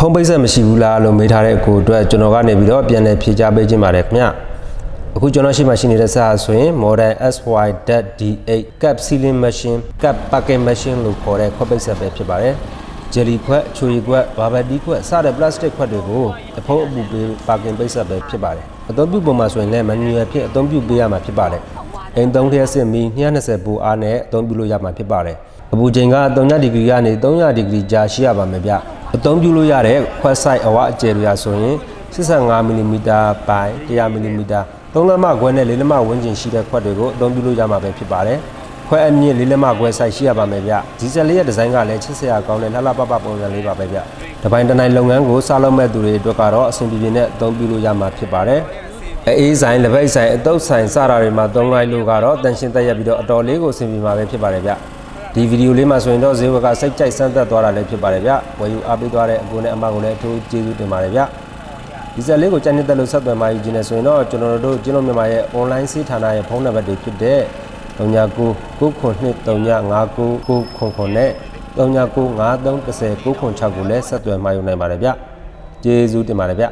ဖုန်းပိတ်ဆက်မရှိဘူးလားလို့မေးထားတဲ့အကိုအတွက်ကျွန်တော်ကနေပြီးတော့ပြန်လည်ဖြေကြားပေးခြင်းပါတယ်ခင်ဗျအခုကျွန်တော်ရှိမှရှိနေတဲ့စာဆိုရင် Modern SY.D8 Cap Sealing Machine Cap Packing Machine လို့ခေါ်တဲ့ခွက်ပိတ်ဆက်ပဲဖြစ်ပါတယ်ဂျယ်လီခွက်ချွေခွက်ဘာဘတီခွက်စတဲ့ plastic ခွက်တွေကိုအဖုံးအပူပေး packing ပိတ်ဆက်ပဲဖြစ်ပါတယ်အသုံးပြုပုံမှာဆိုရင်လည်း manual ဖြစ်အသုံးပြုပေးရမှာဖြစ်ပါတယ်အိမ်သုံးလျှက်စစ်မီ220ဘူအားနဲ့အသုံးပြုလို့ရမှာဖြစ်ပါတယ်အပူချိန်က300ဒီဂရီကနေ300ဒီဂရီကြားရှိရပါမယ်ဗျ အသုံးပြုလို့ရတဲ့ခွက် size အဝအကျယ်တွေရဆိုရင်85မီလီမီတာပိုင်း100မီလီမီတာ3လက်မခွဲနဲ့4လက်မဝန်းကျင်ရှိတဲ့ခွက်တွေကိုအသုံးပြုလို့ရမှာပဲဖြစ်ပါတယ်ခွဲအမြင့်လေးလက်မခွဲ size ရှိရပါမယ်ဗျဒီဇယ်လေးရဲ့ဒီဇိုင်းကလည်းချစ်စရာကောင်းတဲ့လှလှပပပုံစံလေးပါပဲဗျတပိုင်းတစ်နိုင်လုပ်ငန်းကိုစားလုပ်မဲ့သူတွေအတွက်ကတော့အဆင်ပြေပြေနဲ့အသုံးပြုလို့ရမှာဖြစ်ပါတယ်အေးဆိုင်လက်ပိတ်ဆိုင်အတုပ်ဆိုင်စတာတွေမှာသုံးလိုက်လို့ကတော့တန်ရှင်းတက်ရက်ပြီးတော့အတော်လေးကိုအဆင်ပြေမှာပဲဖြစ်ပါတယ်ဗျ ဒီဗီဒီယိုလေးမှာဆိုရင်တော့ဈေးဘက်ကစိတ်ကြိုက်စမ်းသက်သွားတာလည်းဖြစ်ပါတယ်ဗျဝယ်ယူအားပေးသွားတဲ့အကိုနဲ့အမကိုလည်းအထူးကျေးဇူးတင်ပါတယ်ဗျဒီဇက်လေးကိုကြိုက်နေတဲ့လို့ဆက်သွယ်မှယူခြင်းနဲ့ဆိုရင်တော့ကျွန်တော်တို့ကျင်းလုံးမြန်မာရဲ့ online ဆေးဌာနရဲ့ဖုန်းနံပါတ်တွေဖြစ်တဲ့39 992399999နဲ့39933096ကိုလည်းဆက်သွယ်မှယူနိုင်ပါတယ်ဗျကျေးဇူးတင်ပါတယ်ဗျ